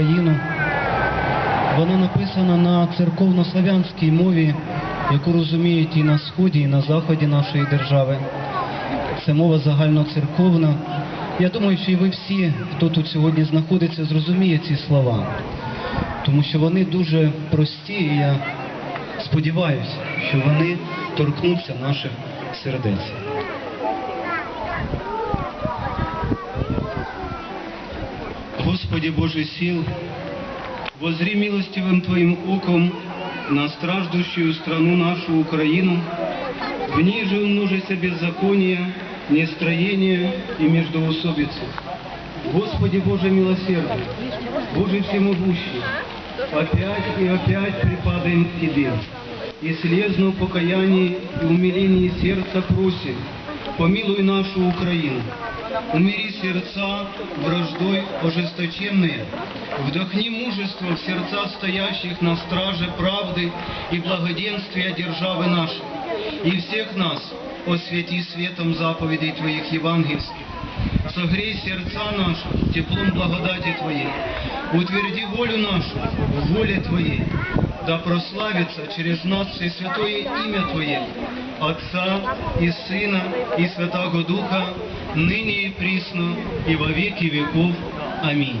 Україну. Вона написана на церковнослав'янській мові, яку розуміють і на сході, і на заході нашої держави. Це мова загальноцерковна. Я думаю, що і ви всі, хто тут сьогодні знаходиться, зрозуміє ці слова, тому що вони дуже прості, і я сподіваюся, що вони торкнуться наших сердець. Господи Божий сил, возри милостивым Твоим оком на страждущую страну нашу Украину, в ней же умножится беззаконие, нестроение и междоусобицы. Господи Боже милосердный, Боже всемогущий, опять и опять припадаем к Тебе, и слезно в покаянии и умилении сердца просим, помилуй нашу Украину. Умири сердца враждой ожесточенные, вдохни мужество в сердца стоящих на страже правды и благоденствия державы нашей, и всех нас освети светом заповедей Твоих евангельских. Согрей сердца наши теплом благодати Твоей, утверди волю нашу в воле Твоей, да прославится через нас все святое имя Твое, Отца и Сына и Святого Духа, ныне и присно и во веки веков. Аминь.